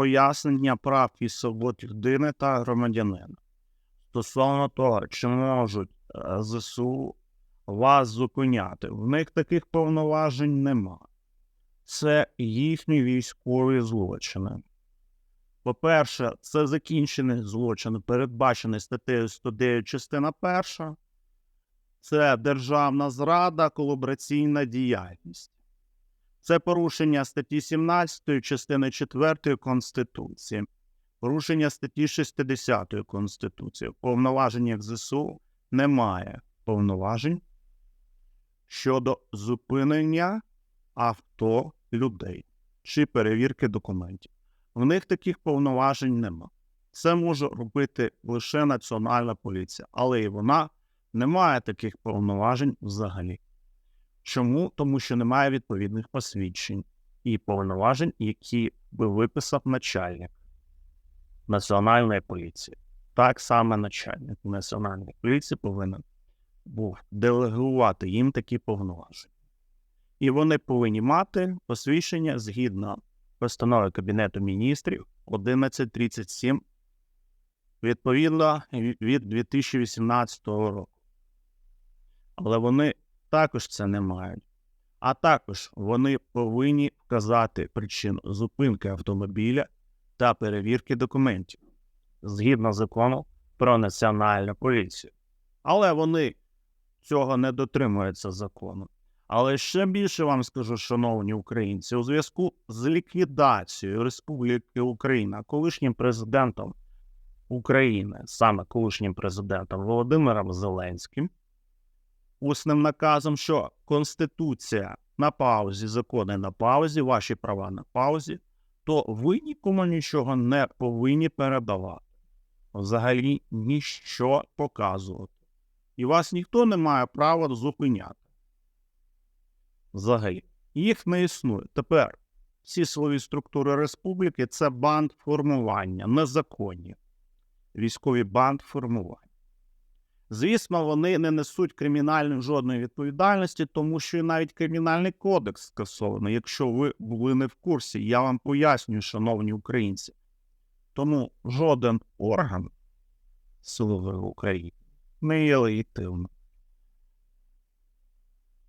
пояснення прав і свобод людини та громадянина стосовно того, чи можуть е, ЗСУ вас зупиняти. В них таких повноважень нема. Це їхні військові злочини. По-перше, це закінчений злочин, передбачений статтею 109, частина 1. Це державна зрада, колабораційна діяльність. Це порушення статті 17 частини 4 Конституції, порушення статті 60 Конституції. Повноважень ЗСУ немає повноважень щодо зупинення авто людей чи перевірки документів. В них таких повноважень нема. Це може робити лише Національна поліція, але і вона не має таких повноважень взагалі. Чому? Тому що немає відповідних посвідчень і повноважень, які би виписав начальник Національної поліції. Так само начальник Національної поліції повинен був делегувати їм такі повноваження. І вони повинні мати посвідчення згідно постанови Кабінету міністрів 1137 відповідно від 2018 року. Але вони також це не мають. А також вони повинні вказати причину зупинки автомобіля та перевірки документів згідно закону про національну поліцію. Але вони цього не дотримуються закону. Але ще більше вам скажу, шановні українці, у зв'язку з ліквідацією Республіки Україна колишнім президентом України, саме колишнім президентом Володимиром Зеленським, усним наказом, що Конституція на паузі, закони на паузі, ваші права на паузі, то ви нікому нічого не повинні передавати. Взагалі ніщо показувати. І вас ніхто не має права зупиняти. Взагалі. Їх не існує. Тепер всі силові структури республіки це банд формування, незаконні. Військові банд формування. Звісно, вони не несуть кримінальної жодної відповідальності, тому що і навіть кримінальний кодекс скасований. Якщо ви були не в курсі, я вам пояснюю, шановні українці. Тому жоден орган силової України не є легітимним.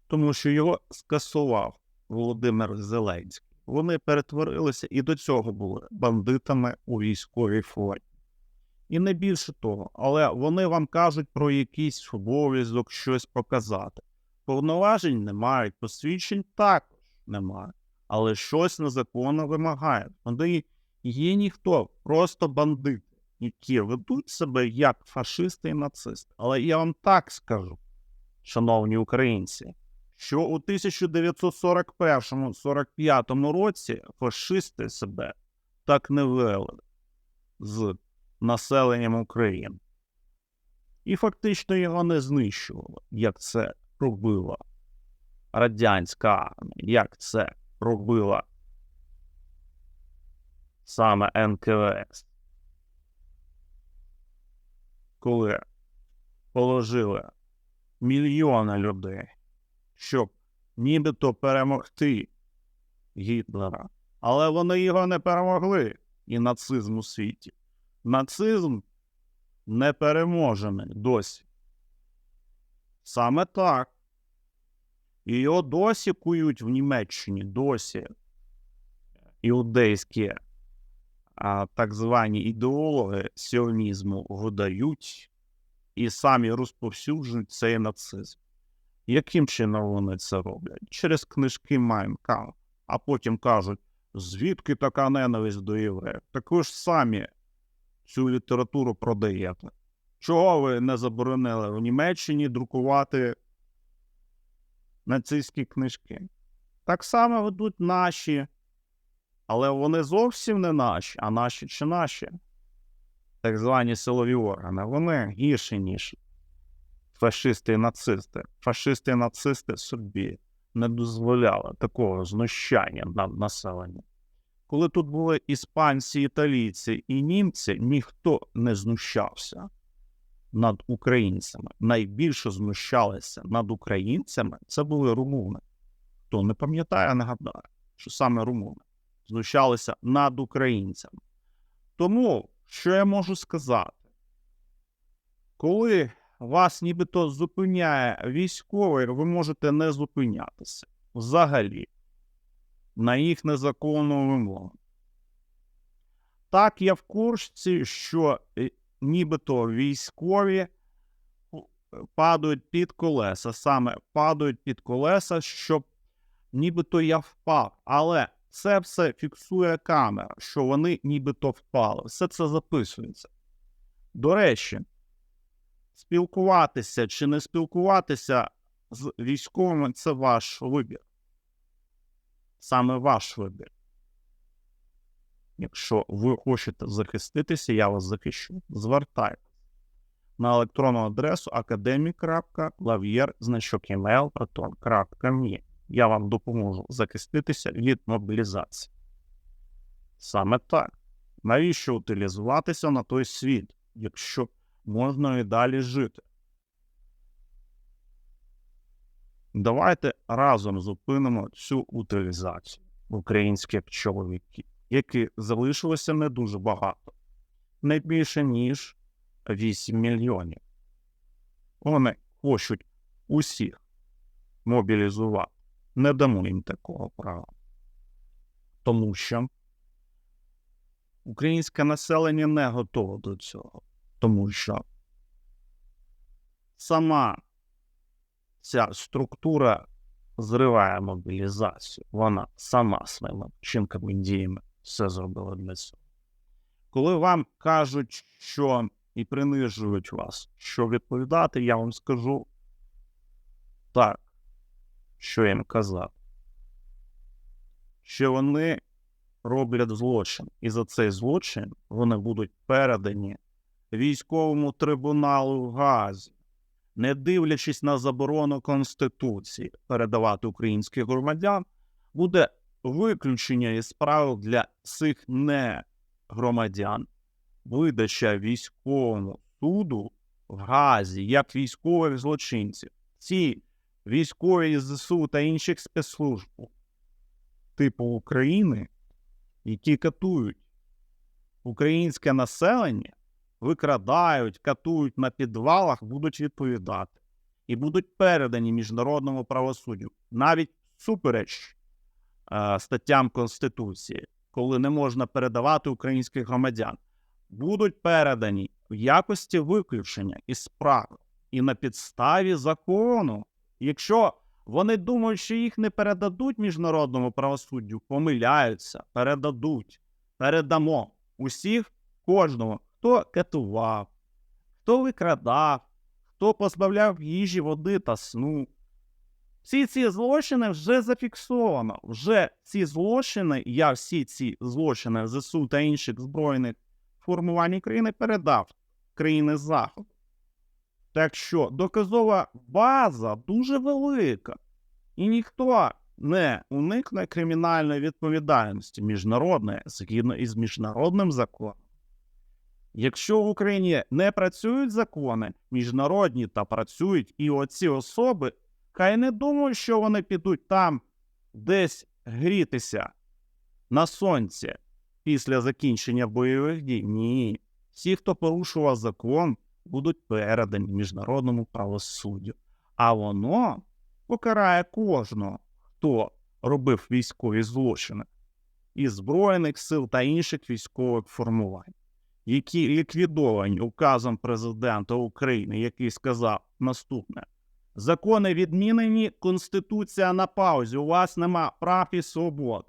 Тому що його скасував Володимир Зеленський. Вони перетворилися і до цього були бандитами у військовій формі. І не більше того, але вони вам кажуть про якийсь обов'язок щось показати. Повноважень не мають, посвідчень також немає. Але щось незаконно вимагає. Вони є ніхто, просто бандити, які ведуть себе як фашисти і нацисти. Але я вам так скажу, шановні українці, що у 1941-45 році фашисти себе так не вели з населенням України. І фактично його не знищували, як це робила радянська армія, як це робила саме НКВС. Коли положили мільйони людей, щоб нібито перемогти Гітлера, але вони його не перемогли і нацизм у світі нацизм не переможений досі. Саме так. І його досі кують в Німеччині, досі іудейські а, так звані ідеологи сіонізму видають і самі розповсюджують цей нацизм. Яким чином вони це роблять? Через книжки Майнка, а потім кажуть, звідки така ненависть до євреїв? Так ви ж самі цю літературу продаєте. Чого ви не заборонили в Німеччині друкувати нацистські книжки? Так само ведуть наші, але вони зовсім не наші, а наші чи наші, так звані силові органи. Вони гірші, ніж фашисти і нацисти. Фашисти і нацисти собі не дозволяли такого знущання над населенням коли тут були іспанці, італійці і німці, ніхто не знущався над українцями. Найбільше знущалися над українцями це були румуни. Хто не пам'ятає, нагадаю, що саме румуни знущалися над українцями. Тому, що я можу сказати, коли вас нібито зупиняє військовий, ви можете не зупинятися взагалі на їх незаконну вимогу. Так, я в курсі, що е, нібито військові падають під колеса, саме падають під колеса, щоб нібито я впав. Але це все фіксує камера, що вони нібито впали. Все це записується. До речі, спілкуватися чи не спілкуватися з військовими це ваш вибір. Саме ваш вибір. Якщо ви хочете захиститися, я вас захищу. Звертайтесь на електронну адресу academic.lavier.email.com.me. Я вам допоможу захиститися від мобілізації. Саме так. Навіщо утилізуватися на той світ, якщо можна і далі жити? Давайте разом зупинимо цю утилізацію українських чоловіків, яких залишилося не дуже багато, не більше ніж 8 мільйонів. Вони хочуть усіх мобілізувати. Не дамо їм такого права. Тому що українське населення не готове до цього. Тому що сама ця структура зриває мобілізацію. Вона сама своїми вчинками діями все зробила для цього. Коли вам кажуть, що і принижують вас, що відповідати, я вам скажу так, що їм казав. Що вони роблять злочин, і за цей злочин вони будуть передані військовому трибуналу в Газі не дивлячись на заборону Конституції передавати українських громадян, буде виключення із правил для цих не громадян, видача військовому суду в Газі як військових злочинців. Ці військові ЗСУ та інших спецслужб типу України, які катують українське населення викрадають, катують на підвалах, будуть відповідати. І будуть передані міжнародному правосуддю, навіть супереч е, статтям Конституції, коли не можна передавати українських громадян, будуть передані в якості виключення із справи і на підставі закону. Якщо вони думають, що їх не передадуть міжнародному правосуддю, помиляються, передадуть, передамо усіх кожного хто катував, хто викрадав, хто позбавляв їжі, води та сну. Всі ці злочини вже зафіксовано. Вже ці злочини, я всі ці злочини ЗСУ та інших збройних формувань країни передав країни Заходу. Так що доказова база дуже велика, і ніхто не уникне кримінальної відповідальності міжнародної згідно із міжнародним законом. Якщо в Україні не працюють закони міжнародні та працюють і оці особи, хай не думають, що вони підуть там десь грітися на сонці після закінчення бойових дій. Ні. Всі, хто порушував закон, будуть передані міжнародному правосуддю. А воно покарає кожного, хто робив військові злочини і Збройних сил та інших військових формувань які ліквідовані указом президента України, який сказав наступне: закони відмінені, конституція на паузі. У вас нема прав і свобод.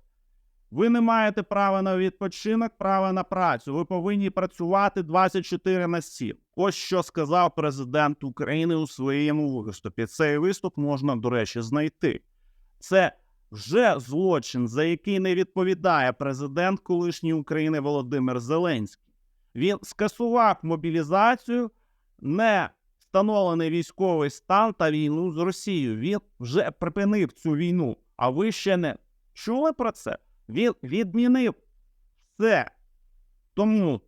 Ви не маєте права на відпочинок, права на працю. Ви повинні працювати 24 на 7. Ось що сказав президент України у своєму виступі. Цей виступ можна, до речі, знайти. Це вже злочин, за який не відповідає президент колишньої України Володимир Зеленський. Він скасував мобілізацію, не встановлений військовий стан та війну з Росією. Він вже припинив цю війну. А ви ще не чули про це? Він відмінив все. Тому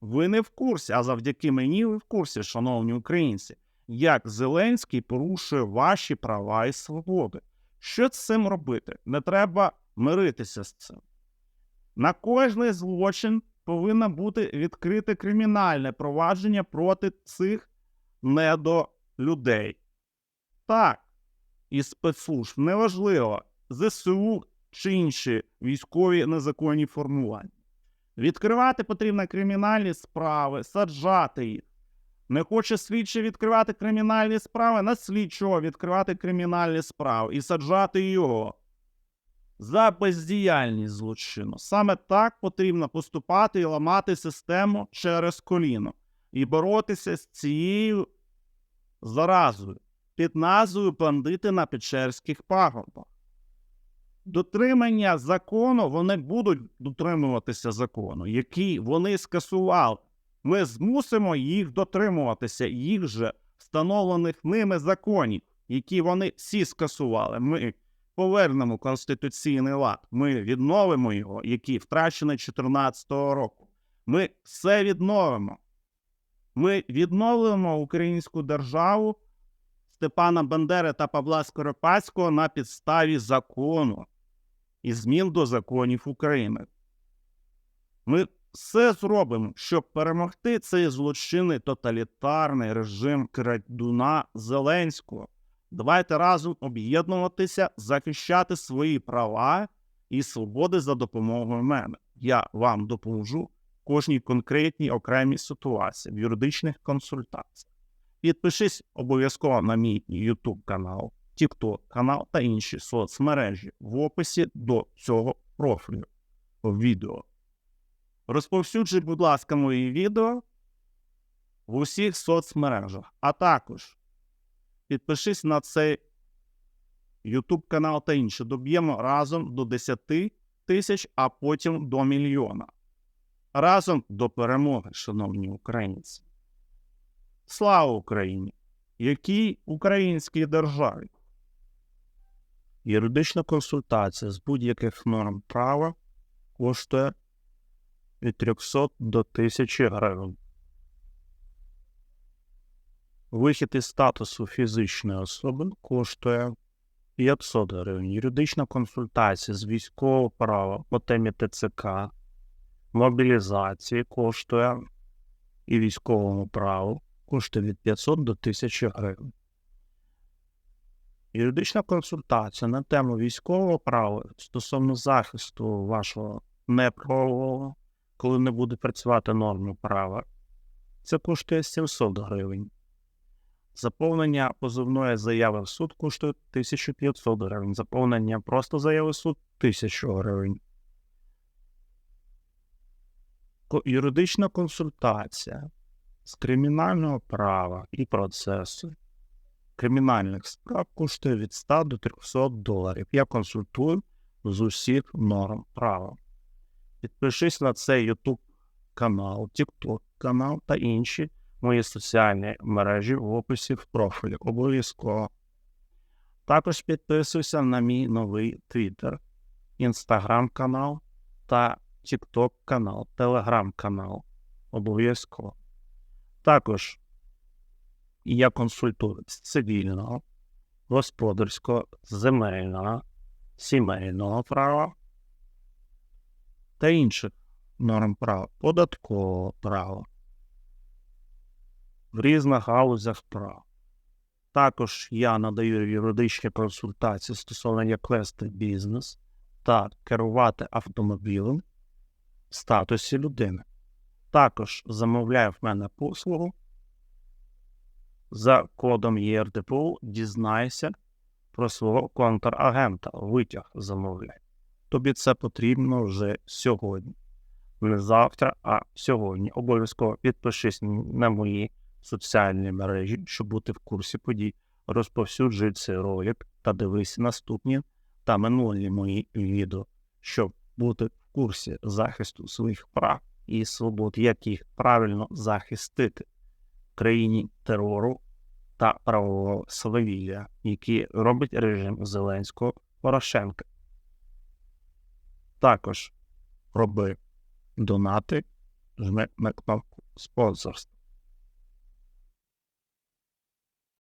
ви не в курсі, а завдяки мені ви в курсі, шановні українці, як Зеленський порушує ваші права і свободи. Що з цим робити? Не треба миритися з цим. На кожний злочин повинно бути відкрите кримінальне провадження проти цих недолюдей. Так, і спецслужб неважливо, ЗСУ чи інші військові незаконні формування. Відкривати потрібно кримінальні справи, саджати їх. Не хоче слідчий відкривати кримінальні справи, на слідчого відкривати кримінальні справи і саджати його за бездіяльність злочину. Саме так потрібно поступати і ламати систему через коліно і боротися з цією заразою під назвою бандити на Печерських пагорбах. Дотримання закону вони будуть дотримуватися закону, який вони скасували. Ми змусимо їх дотримуватися їх же встановлених ними законів, які вони всі скасували. Ми повернемо конституційний лад. Ми відновимо його, який втрачений 2014 року. Ми все відновимо. Ми відновимо українську державу Степана Бандери та Павла Скоропадського на підставі закону і змін до законів України. Ми все зробимо, щоб перемогти цей злочинний тоталітарний режим крадуна Зеленського. Давайте разом об'єднуватися, захищати свої права і свободи за допомогою мене. Я вам допоможу в кожній конкретній окремій ситуації в юридичних консультаціях. Підпишись обов'язково на мій YouTube канал, TikTok канал та інші соцмережі в описі до цього профілю відео. Розповсюджуй, будь ласка, мої відео в усіх соцмережах, а також підпишись на цей YouTube канал та інші. Доб'ємо разом до 10 тисяч, а потім до мільйона. Разом до перемоги, шановні українці. Слава Україні! Якій українській державі? Юридична консультація з будь-яких норм права коштує від 300 до 1000 гривень. Вихід із статусу фізичної особи коштує 500 гривень. Юридична консультація з військового права по темі ТЦК, мобілізації коштує і військовому праву коштує від 500 до 1000 гривень. Юридична консультація на тему військового права стосовно захисту вашого неправового, коли не буде працювати норми права, це коштує 700 гривень. Заповнення позовної заяви в суд коштує 1500 гривень. Заповнення просто заяви в суд 1000 гривень. Юридична консультація з кримінального права і процесу кримінальних справ коштує від 100 до 300 доларів. Я консультую з усіх норм права. Підпишись на цей YouTube канал, TikTok канал та інші мої соціальні мережі в описі в профілі. Обов'язково. Також підписуйся на мій новий Twitter, Instagram канал та TikTok канал, Telegram канал. Обов'язково. Також я консультую з цивільного, господарського, земельного, сімейного права та інших норм права, податкового права в різних галузях права. Також я надаю юридичні консультації стосовно як вести бізнес та керувати автомобілем в статусі людини. Також замовляю в мене послугу за кодом ЄРДПУ дізнайся про свого контрагента. Витяг замовляй. Тобі це потрібно вже сьогодні. Не завтра, а сьогодні. Обов'язково підпишись на мої соціальні мережі, щоб бути в курсі подій. Розповсюджуй цей ролик та дивись наступні та минулі мої відео, щоб бути в курсі захисту своїх прав і свобод, як їх правильно захистити в країні терору та правового свавілля, які робить режим Зеленського Порошенка. Також роби донати, жми на кнопку спонсорства.